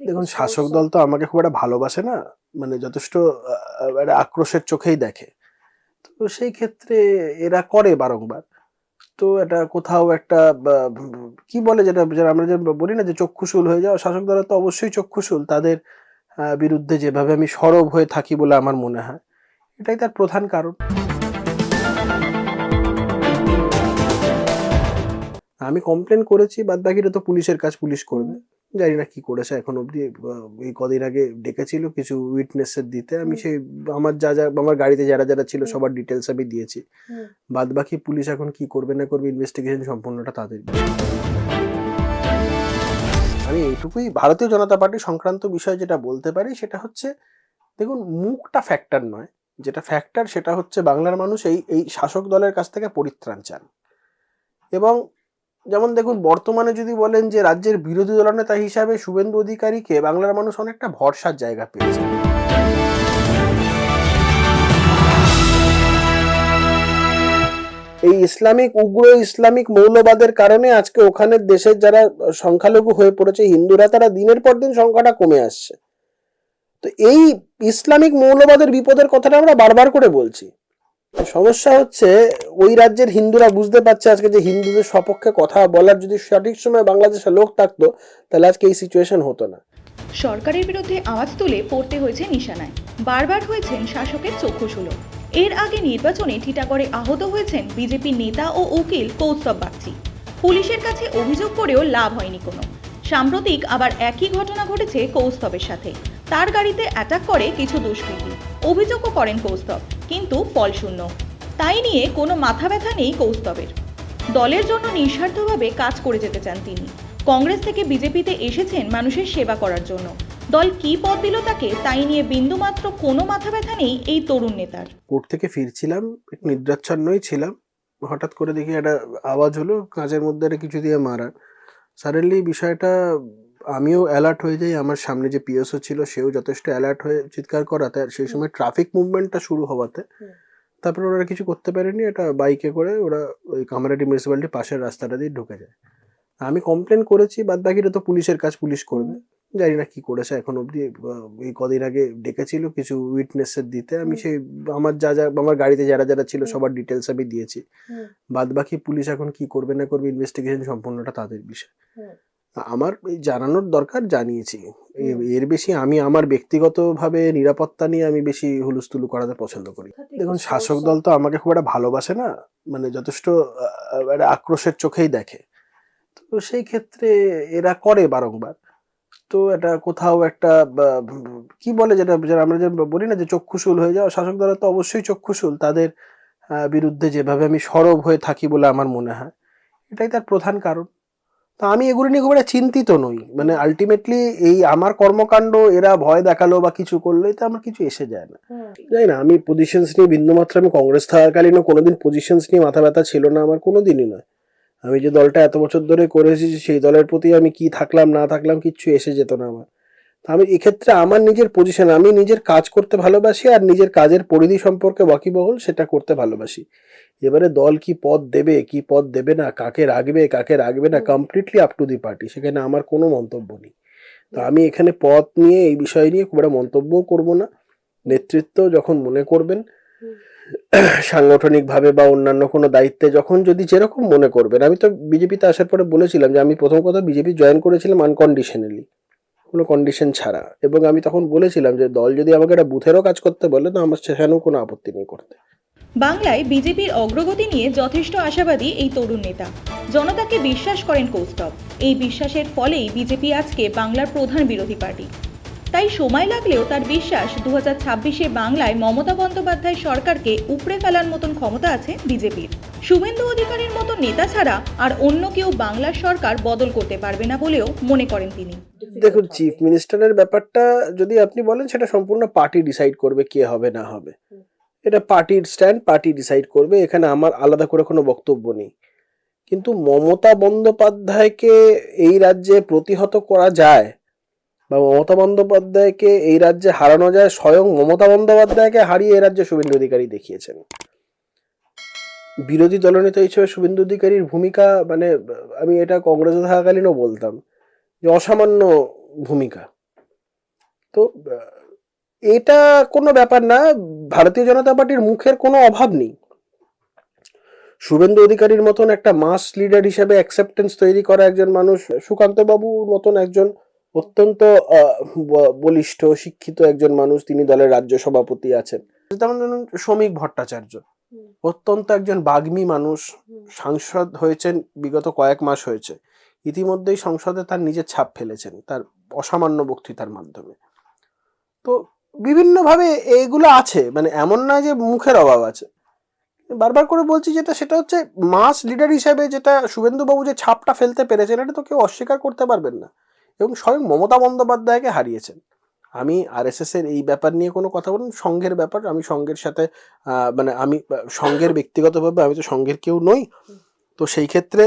দেখুন শাসক দল তো আমাকে খুব একটা ভালোবাসে না মানে যথেষ্ট একটা আক্রোশের চোখেই দেখে। তো সেই ক্ষেত্রে এরা করে বারংবার। তো এটা কোথাও একটা কি বলে যেটা যেটা আমরা যে বলি না যে চক্ষুশূল হয়ে যাওয়া শাসক দলের তো অবশ্যই চক্ষুশূল। তাদের বিরুদ্ধে যেভাবে আমি সরব হয়ে থাকি বলে আমার মনে হয় এটাই তার প্রধান কারণ। আমি কমপ্লেন করেছি বাদ বাকিটা তো পুলিশের কাজ পুলিশ করবে। জানি না কি করেছে এখন অবধি এই কদিন আগে ডেকেছিল কিছু উইটনেসের দিতে। আমি সেই আমার যা যা আমার গাড়িতে যারা যারা ছিল সবার ডিটেলস আমি দিয়েছি। বাদ বাকি পুলিশ এখন কি করবে না করবে ইনভেস্টিগেশন সম্পূর্ণটা তাদের। আমি এইটুকুই। ভারতীয় জনতা পার্টি সংক্রান্ত বিষয় যেটা বলতে পারি সেটা হচ্ছে দেখুন মুখটা ফ্যাক্টর নয়। যেটা ফ্যাক্টর সেটা হচ্ছে বাংলার মানুষ এই এই শাসক দলের কাছ থেকে পরিত্রাণ চান। এবং যেমন দেখুন, বর্তমানে যদি বলেন যে রাজ্যের বিরোধী দলনেতা হিসাবে শুভেন্দু অধিকারীকে বাংলার মানুষ অনেকটা ভরসার জায়গা পেয়েছে। এই ইসলামিক, উগ্র ইসলামিক মৌলবাদের কারণে আজকে ওখানের দেশের যারা সংখ্যালঘু হয়ে পড়েছে, হিন্দুরা, তারা দিনের পর দিন সংখ্যাটা কমে আসছে। তো এই ইসলামিক মৌলবাদের বিপদের কথাটা আমরা বারবার করে বলছি। সমস্যা হচ্ছে, ওই রাজ্যের হিন্দুরা বুঝতে পারছে আজকে যে হিন্দুদের সপক্ষে কথা বলার যদি সঠিক সময় বাংলাদেশে লোক থাকতো, তাহলে আজকে এই সিচুয়েশন হতো না। সরকারের বিরুদ্ধে আওয়াজ তুলে পড়তে হয়েছে নিশানায়। বারবার হয়েছেন শাসকের চক্ষুশুলো এর আগে নির্বাচনে টিটাগড়ে আহত হয়েছেন বিজেপি নেতা ও উকিল কৌস্তব বাগচি। পুলিশের কাছে অভিযোগ করেও লাভ হয়নি কোনো। সাম্প্রতিক আবার একই ঘটনা ঘটেছে কৌস্তবের সাথে। তার গাড়িতে অ্যাটাক করে কিছু দুষ্কৃতী। অভিযোগও করেন কৌস্তব, কিন্তু ফলশূন্য তাই নিয়ে কোনো মাথা ব্যথা নেই কৌস্তবের। দলের জন্য নিঃস্বার্থভাবে কাজ করে যেতে চান তিনি। কংগ্রেস থেকে বিজেপিতে এসেছেন মানুষের সেবা করার জন্য। দল কী পদ দিল তাকে তাই নিয়ে বিন্দুমাত্র কোনো মাথা ব্যথা নেই এই তরুণ নেতার। কোর্ট থেকে ফিরছিলাম নিদ্রাচ্ছন্নই ছিলাম। হঠাৎ করে দেখি একটা আওয়াজ হলো কাজের মধ্যে একটা কিছু দিয়ে মারা। সাডেনলি বিষয়টা আমিও অ্যালার্ট হয়ে যাই আমার সামনে যে পিএসও ছিল সেও যথেষ্ট অ্যালার্ট হয়ে চিৎকার করাতে আর সেই সময় ট্রাফিক মুভমেন্টটা শুরু হওয়াতে তারপরে ওরা কিছু করতে পারেনি এটা বাইকে করে ওরা ওই কামারাটি মিউনিসিপ্যালিটি পাশের রাস্তাটা দিয়ে ঢুকে যায়। আমি কমপ্লেন করেছি বাদ বাকিটা তো পুলিশের কাজ পুলিশ করবে। জানি না কি করেছে এখন অবধি এই কদিন আগে ডেকেছিল কিছু উইটনেসের দিতে আমি সেই আমার যা যা আমার গাড়িতে যারা যারা ছিল সবার ডিটেলস আমি দিয়েছি। বাদ বাকি পুলিশ এখন কি করবে না করবে ইনভেস্টিগেশন সম্পূর্ণটা তাদের বিষয়। আমার জানানোর দরকার জানিয়েছি। এর বেশি আমি আমার ব্যক্তিগতভাবে নিরাপত্তা নিয়ে আমি বেশি হুলুস্থুলু করাতে পছন্দ করি। দেখুন শাসক দল তো আমাকে খুব একটা ভালোবাসে না মানে যথেষ্ট একটা আক্রোশের চোখেই দেখে। তো সেই ক্ষেত্রে এরা করে বারংবার। তো এটা কোথাও একটা কি বলে যেটা যেটা আমরা যে বলি না যে চক্ষুশূল হয়ে যাওয়া শাসক দলের তো অবশ্যই চক্ষুশূল। তাদের বিরুদ্ধে যেভাবে আমি সরব হয়ে থাকি বলে আমার মনে হয় এটাই তার প্রধান কারণ। তো আমি এগুলো নিয়ে খুব একটা চিন্তিত নই। মানে আলটিমেটলি এই আমার কর্মকাণ্ড এরা ভয় দেখাল বা কিছু করল এতে আমার কিছু এসে যায় না। যাই জানি না আমি পজিশনস নিয়ে বিন্দুমাত্র আমি কংগ্রেস থাকাকালীনও কোনোদিন পজিশনস নিয়ে মাথা ব্যথা ছিল না আমার কোনোদিনই নয়। আমি যে দলটা এত বছর ধরে করে এসেছি সেই দলের প্রতি আমি কি থাকলাম না থাকলাম কিচ্ছু এসে যেত না আমার। আমি এক্ষেত্রে আমার নিজের পজিশন আমি নিজের কাজ করতে ভালোবাসি আর নিজের কাজের পরিধি সম্পর্কে ওয়াকিবহল সেটা করতে ভালোবাসি। এবারে দল কি পদ দেবে, কি পদ দেবে না, কাকে রাখবে কাকে রাখবে না completely up to the party সেখানে আমার কোনো মন্তব্য নেই। তো আমি এখানে পদ নিয়ে এই বিষয় নিয়ে খুব একটা মন্তব্যও করব না। নেতৃত্ব যখন মনে করবেন, সাংগঠনিকভাবে বা অন্যান্য কোনো দায়িত্বে যখন যদি যেরকম মনে করবেন, আমি তো বিজেপিতে আসার পরে বলেছিলাম যে আমি প্রথম কথা বিজেপি জয়েন করেছিলাম আনকন্ডিশনালি কোনো কন্ডিশন ছাড়া। এবং আমি তখন বলেছিলাম যে, দল যদি আমাকে একটা বুথেরও কাজ করতে বলে, তো আমার সেখানেও কোনো আপত্তি নেই করতে। বাংলায় বিজেপির অগ্রগতি নিয়ে যথেষ্ট আশাবাদী এই তরুণ নেতা। জনতাকে বিশ্বাস করেন কৌস্তব। এই বিশ্বাসের ফলেই বিজেপি আজকে বাংলার প্রধান বিরোধী পার্টি। তাই সময় লাগলেও তার বিশ্বাস দু হাজার বাংলায় মমতা বন্দ্যোপাধ্যায় সরকারকে উপড়ে ফেলার মতন ক্ষমতা আছে বিজেপির। শুভেন্দু অধিকারীর মতো নেতা ছাড়া আর অন্য কেউ বাংলার সরকার বদল করতে পারবে না বলেও মনে করেন তিনি। দেখুন চিফ মিনিস্টারের ব্যাপারটা যদি আপনি বলেন, সেটা সম্পূর্ণ পার্টি ডিসাইড করবে কে হবে, না হবে। এটা পার্টির স্ট্যান্ড পার্টি ডিসাইড করবে, এখানে আমার আলাদা করে কোনো বক্তব্য নেই। কিন্তু মমতা বন্দ্যোপাধ্যায়কে এই রাজ্যে প্রতিহত করা যায়, বা মমতা বন্দ্যোপাধ্যায়কে এই রাজ্যে হারানো যায়, স্বয়ং মমতা বন্দ্যোপাধ্যায়কে হারিয়ে এই রাজ্যে শুভেন্দু অধিকারী দেখিয়েছেন। বিরোধী দলনেতা হিসেবে শুভেন্দু অধিকারীর ভূমিকা মানে আমি এটা কংগ্রেসে থাকাকালীনও বলতাম যে অসামান্য ভূমিকা। তো, এটা কোনো ব্যাপার না, ভারতীয় জনতা পার্টির মুখের কোনো অভাব নেই। শুভেন্দু অধিকারীর মতন একটা মাস লিডার হিসেবে অ্যাকসেপ্টেন্স তৈরি করা একজন মানুষ সুকান্ত বাবুর মতন একজন অত্যন্ত বলিষ্ঠ, শিক্ষিত একজন মানুষ, তিনি দলের রাজ্য সভাপতি আছেন। যেমন ভট্টাচার্য। অত্যন্ত একজন বাগ্মী মানুষ সাংসদ হয়েছেন বিগত কয়েক মাস হয়েছে। ইতিমধ্যেই সংসদে তার নিজের ছাপ ফেলেছেন তার অসামান্য বক্তৃতার মাধ্যমে। তো বিভিন্নভাবে এইগুলো আছে মানে এমন নয় যে মুখের অভাব আছে। বারবার করে বলছি যেটা সেটা হচ্ছে মাস লিডার হিসেবে যেটা শুভেন্দুবাবু যে ছাপটা ফেলতে পেরেছেন এটা তো কেউ অস্বীকার করতে পারবেন না। এবং স্বয়ং মমতা বন্দ্যোপাধ্যায়কে হারিয়েছেন। আমি আরএসএস এর এই ব্যাপার নিয়ে কোনো কথা বলুন সংঘের ব্যাপার, আমি সংঘের সাথে মানে আমি সংঘের ব্যক্তিগতভাবে আমি তো সংঘের কেউ নই। তো সেই ক্ষেত্রে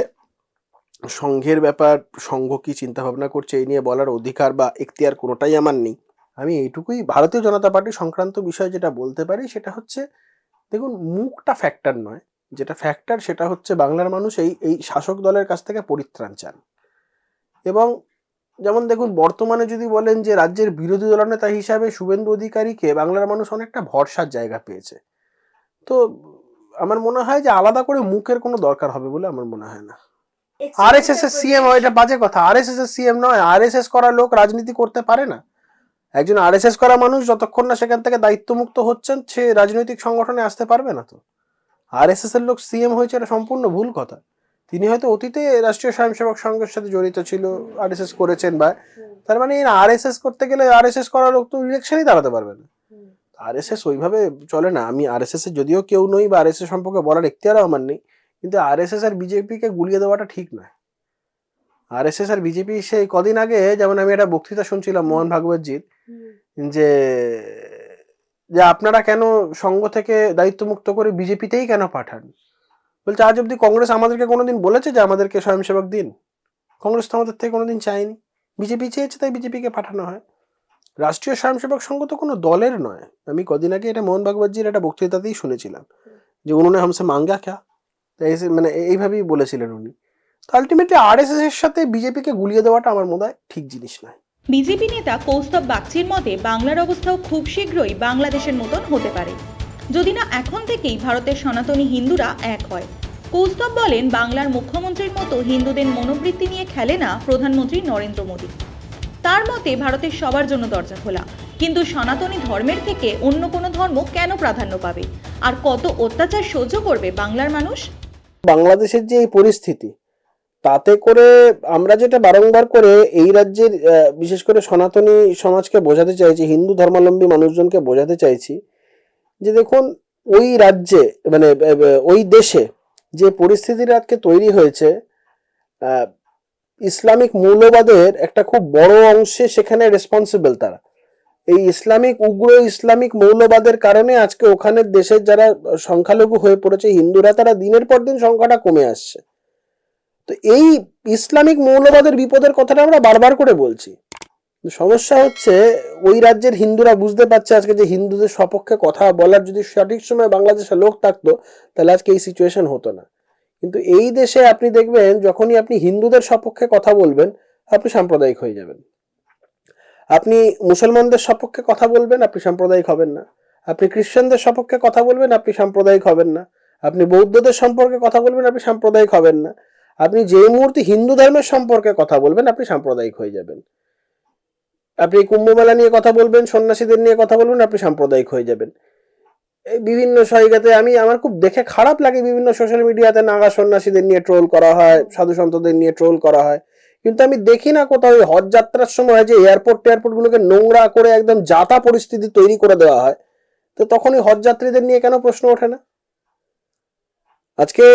সঙ্ঘের ব্যাপার সঙ্ঘ কি চিন্তা ভাবনা করছে এই নিয়ে বলার অধিকার বা এখতিয়ার কোনোটাই আমার নেই। আমি এইটুকুই, ভারতীয় জনতা পার্টি সংক্রান্ত বিষয় যেটা বলতে পারি সেটা হচ্ছে, দেখুন মুখটা ফ্যাক্টর নয়। যেটা ফ্যাক্টর সেটা হচ্ছে বাংলার মানুষ এই এই শাসক দলের কাছ থেকে পরিত্রাণ চান। এবং যেমন দেখুন বর্তমানে যদি বলেন যে রাজ্যের বিরোধী দলনেতা হিসাবে শুভেন্দু অধিকারীকে বাংলার মানুষ অনেকটা ভরসার জায়গা পেয়েছে। তো আমার মনে হয় যে আলাদা করে মুখের কোনো দরকার হবে বলে আমার মনে হয় না। আরএসএস এর সিএম এটা বাজে কথা। আরএসএস এর সিএম নয় আরএসএস করা লোক রাজনীতি করতে পারে না। একজন আরএসএস করা মানুষ যতক্ষণ না সেখান থেকে দায়িত্বমুক্ত হচ্ছেন সে রাজনৈতিক সংগঠনে আসতে পারবে না তো। আরএসএস এর লোক সিএম হয়েছে এটা সম্পূর্ণ ভুল কথা। তিনি হয়তো অতীতে রাষ্ট্রীয় স্বয়ংসেবক সংঘের সাথে জড়িত ছিল, আরএসএস করেছেন বা তার মানে আরএসএস করতে গেলে আরএসএস করার লোক তো ইলেকশনই দাঁড়াতে পারবে না। আরএসএস ওইভাবে চলে না। আমি আরএসএস এর যদিও কেউ নই বা আরএসএস সম্পর্কে বলার এখতিয়ারও আমার নেই, কিন্তু আরএসএস আর বিজেপিকে গুলিয়ে দেওয়াটা ঠিক নয় আরএসএস আর বিজেপি সেই কদিন আগে, যেমন আমি একটা বক্তৃতা শুনছিলাম মোহন ভাগবতজির, যে যে আপনারা কেন সঙ্গ থেকে দায়িত্বমুক্ত করে বিজেপিতেই কেন পাঠান? বলছে, আজ অব্দি কংগ্রেস আমাদেরকে কোনোদিন বলেছে যে আমাদেরকে স্বয়ংসেবক দিন? কংগ্রেস তো আমাদের থেকে কোনোদিন চায়নি। বিজেপি চেয়েছে, তাই বিজেপিকে পাঠানো হয়। রাষ্ট্রীয় স্বয়ংসেবক সংঘ তো কোনো দলের নয়। আমি কদিন আগে এটা মোহন ভাগবতজির একটা বক্তৃতাতেই শুনেছিলাম যে উনুনে হামসে মাঙ্গা ক্যা? তাই মানে এইভাবেই বলেছিলেন উনি। তো আলটিমেটলি আরএসএস এর সাথে বিজেপিকে গুলিয়ে দেওয়াটা আমার মনে হয় ঠিক জিনিস নয়। বিজেপি নেতা কৌস্তব বাগচির মতে, বাংলার অবস্থাও খুব শীঘ্রই বাংলাদেশের মতন হতে পারে। যদি না এখন থেকেই ভারতের সনাতনী হিন্দুরা এক হয়। কৌস্তব বলেন, বাংলার মুখ্যমন্ত্রীর মতো হিন্দুদের মনোবৃত্তি নিয়ে খেলে না প্রধানমন্ত্রী নরেন্দ্র মোদী। তার মতে, ভারতের সবার জন্য দরজা খোলা। কিন্তু সনাতনী ধর্মের থেকে অন্য কোনো ধর্ম কেন প্রাধান্য পাবে? আর কত অত্যাচার সহ্য করবে বাংলার মানুষ? বাংলাদেশের যে এই পরিস্থিতি, তাতে করে আমরা যেটা বারংবার করে এই রাজ্যের বিশেষ করে সনাতনী সমাজকে বোঝাতে চাইছি, হিন্দু ধর্মাবলম্বী মানুষজনকে বোঝাতে চাইছি যে দেখুন, ওই রাজ্যে মানে ওই দেশে যে পরিস্থিতির আজকে তৈরি হয়েছে ইসলামিক মৌলবাদের একটা খুব বড় অংশে সেখানে রেসপন্সিবল তারা। এই ইসলামিক, উগ্র ইসলামিক মৌলবাদের কারণে আজকে ওখানের দেশের যারা সংখ্যালঘু হয়ে পড়েছে, হিন্দুরা, তারা দিনের পর দিন সংখ্যাটা কমে আসছে। তো এই ইসলামিক মৌলবাদের বিপদের কথাটা আমরা বারবার করে বলছি। সমস্যা হচ্ছে, ওই রাজ্যের হিন্দুরা বুঝতে পারছে আজকে যে হিন্দুদের সপক্ষে কথা বলার যদি সঠিক সময় বাংলাদেশে লোক থাকতো, তাহলে আজকে এই সিচুয়েশন হতো না। কিন্তু এই দেশে আপনি দেখবেন, যখনই আপনি হিন্দুদের সপক্ষে কথা বলবেন, আপনি সাম্প্রদায়িক হয়ে যাবেন। আপনি মুসলমানদের সপক্ষে কথা বলবেন, আপনি সাম্প্রদায়িক হবেন না। আপনি খ্রিস্টানদের সপক্ষে কথা বলবেন, আপনি সাম্প্রদায়িক হবেন না। আপনি বৌদ্ধদের সম্পর্কে কথা বলবেন, আপনি সাম্প্রদায়িক হবেন না। আপনি যে মুহূর্তে হিন্দু ধর্মের সম্পর্কে কথা বলবেন, আপনি সাম্প্রদায়িক হয়ে যাবেন। আপনি কুম্ভমেলা নিয়ে কথা বলবেন, সন্ন্যাসীদের নিয়ে কথা বলবেন, আপনি সাম্প্রদায়িক হয়ে যাবেন। বিভিন্ন জায়গাতে আমি, আমার খুব দেখে খারাপ লাগে বিভিন্ন সোশ্যাল মিডিয়াতে নাগা সন্ন্যাসীদের নিয়ে ট্রোল করা হয়, সাধু সন্তদের নিয়ে ট্রোল করা হয়। কিন্তু আমি দেখি না কোথাও ওই হজ যাত্রার সময় যে এয়ারপোর্ট টেয়ারপোর্ট গুলোকে নোংরা করে একদম যাতা পরিস্থিতি তৈরি করে দেওয়া হয়। তো তখন ওই হজ যাত্রীদের নিয়ে কেন প্রশ্ন ওঠে না? আজকে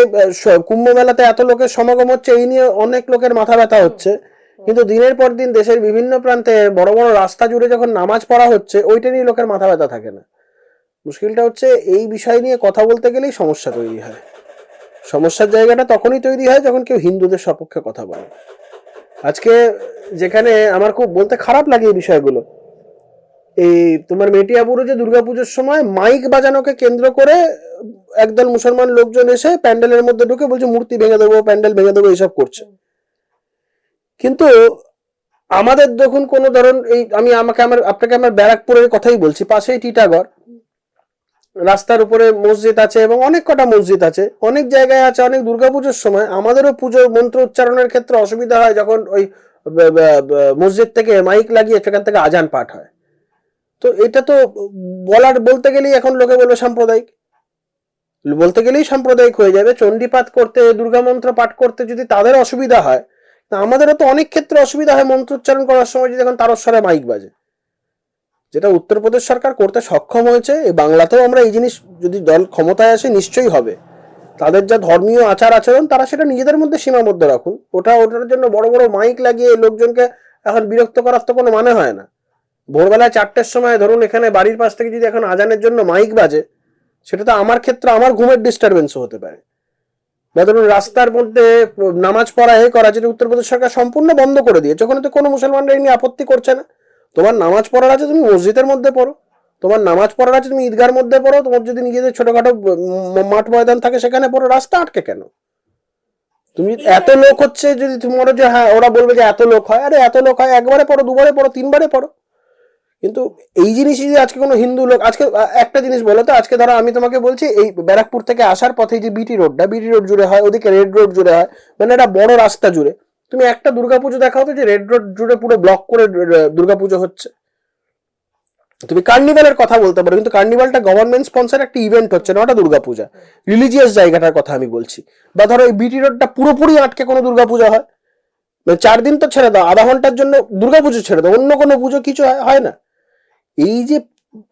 কুম্ভ মেলাতে এত লোকের সমাগম হচ্ছে, এই নিয়ে অনেক লোকের মাথা ব্যথা হচ্ছে। কিন্তু দিনের পর দিন দেশের বিভিন্ন প্রান্তে বড় বড় রাস্তা জুড়ে যখন নামাজ পড়া হচ্ছে, ওইটা নিয়ে লোকের মাথা ব্যথা থাকে না। মুশকিলটা হচ্ছে এই বিষয় নিয়ে কথা বলতে গেলেই সমস্যা তৈরি হয়। সমস্যার জায়গাটা তখনই তৈরি হয় যখন কেউ হিন্দুদের সপক্ষে কথা বলে। আজকে যেখানে আমার খুব বলতে খারাপ লাগে এই বিষয়গুলো, এই তোমার মেটিয়াপুরে যে দুর্গাপুজোর সময় মাইক বাজানোকে কেন্দ্র করে একদল মুসলমান লোকজন এসে প্যান্ডেলের মধ্যে ঢুকে বলছে, মূর্তি ভেঙে দেবো, প্যান্ডেল ভেঙে দেবো, এইসব করছে। কিন্তু আমাদের দেখুন কোনো ধরুন এই আমি আমাকে আমার, আপনাকে আমার ব্যারাকপুরের কথাই বলছি, পাশেই টিটাগড়। রাস্তার উপরে মসজিদ আছে এবং অনেক কটা মসজিদ আছে, অনেক জায়গায় আছে, অনেক দুর্গাপুজোর সময়। আমাদেরও পুজো মন্ত্র উচ্চারণের ক্ষেত্রে অসুবিধা হয় যখন ওই মসজিদ থেকে মাইক লাগিয়ে সেখান থেকে আজান পাঠ হয়। তো এটা তো বলার, বলতে গেলেই এখন লোকে বলবে সাম্প্রদায়িক। বলতে গেলেই সাম্প্রদায়িক হয়ে যাবে। চণ্ডীপাঠ করতে, দুর্গা মন্ত্র পাঠ করতে যদি তাদের অসুবিধা হয় তা আমাদেরও তো অনেক ক্ষেত্রে অসুবিধা হয় মন্ত্র উচ্চারণ করার সময় যদি এখন তারস্বরে মাইক বাজে। যেটা উত্তরপ্রদেশ সরকার করতে সক্ষম হয়েছে এই বাংলাতেও আমরা এই জিনিস যদি দল ক্ষমতায় আসে নিশ্চয়ই হবে। তাদের যা ধর্মীয় আচার আচরণ, তারা সেটা নিজেদের মধ্যে সীমাবদ্ধ রাখুন। ওটা ওটার জন্য বড় বড় মাইক লাগিয়ে লোকজনকে এখন বিরক্ত করার তো কোনো মানে হয় না। ভোরবেলায় চারটের সময় ধরুন এখানে বাড়ির পাশ থেকে যদি এখন আজানের জন্য মাইক বাজে, সেটা তো আমার ক্ষেত্রে আমার ঘুমের ডিস্টারবেন্সও হতে পারে। ধরুন রাস্তার মধ্যে নামাজ পড়া, এ করা, যেটা উত্তরপ্রদেশ সরকার সম্পূর্ণ বন্ধ করে দিয়েছে। ওখানে তো কোনো মুসলমানরা নিয়ে আপত্তি করছে না। তোমার নামাজ পড়ার আছে, তুমি মসজিদের মধ্যে পড়ো। তোমার নামাজ পড়ার আছে, তুমি ঈদগার মধ্যে পড়ো। তোমার যদি নিজেদের ছোটখাটো মাঠ ময়দান থাকে, সেখানে পড়ো। রাস্তা আটকে কেন? তুমি এত লোক হচ্ছে যদি তোমার যে হ্যাঁ ওরা বলবে যে এত লোক হয়, আরে এত লোক হয়, একবারে পড়ো, দুবারে পড়ো, তিনবারে পড়ো। কিন্তু এই জিনিসই যদি আজকে কোনো হিন্দু লোক, আজকে একটা জিনিস বলো তো, আজকে ধরো আমি তোমাকে বলছি, এই ব্যারাকপুর থেকে আসার পথে যে বিটি রোডটা বিটি রোড জুড়ে হয়, ওদিকে রেড রোড জুড়ে হয় মানে একটা বড় রাস্তা জুড়ে। তুমি একটা দুর্গাপুজো দেখাও তো যে রেড রোড জুড়ে পুরো ব্লক করে দুর্গাপুজো হচ্ছে। তুমি কার্নিভালের কথা বলতে পারো, কিন্তু কার্নিভালটা গভর্নমেন্ট স্পন্সর একটা ইভেন্ট হচ্ছে, না ওটা দুর্গাপূজা। রিলিজিয়াস জায়গাটার কথা আমি বলছি। বা ধরো এই বিটি রোডটা পুরোপুরি আটকে কোনো দুর্গাপূজা হয়। মানে চার দিন তো ছেড়ে দাও, আধা ঘণ্টার জন্য দুর্গাপুজো ছেড়ে দাও, অন্য কোনো পুজো কিছু হয় না। এই যে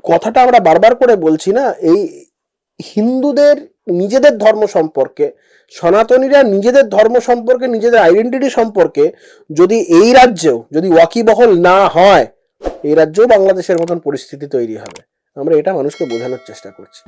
কথাটা আমরা বারবার করে বলছি না, এই হিন্দুদের নিজেদের ধর্ম সম্পর্কে, সনাতনীরা নিজেদের ধর্ম সম্পর্কে, নিজেদের আইডেন্টিটি সম্পর্কে যদি এই রাজ্যেও যদি ওয়াকিবহল না হয়, এই রাজ্যেও বাংলাদেশের মতন পরিস্থিতি তৈরি হবে। আমরা এটা মানুষকে বোঝানোর চেষ্টা করছি।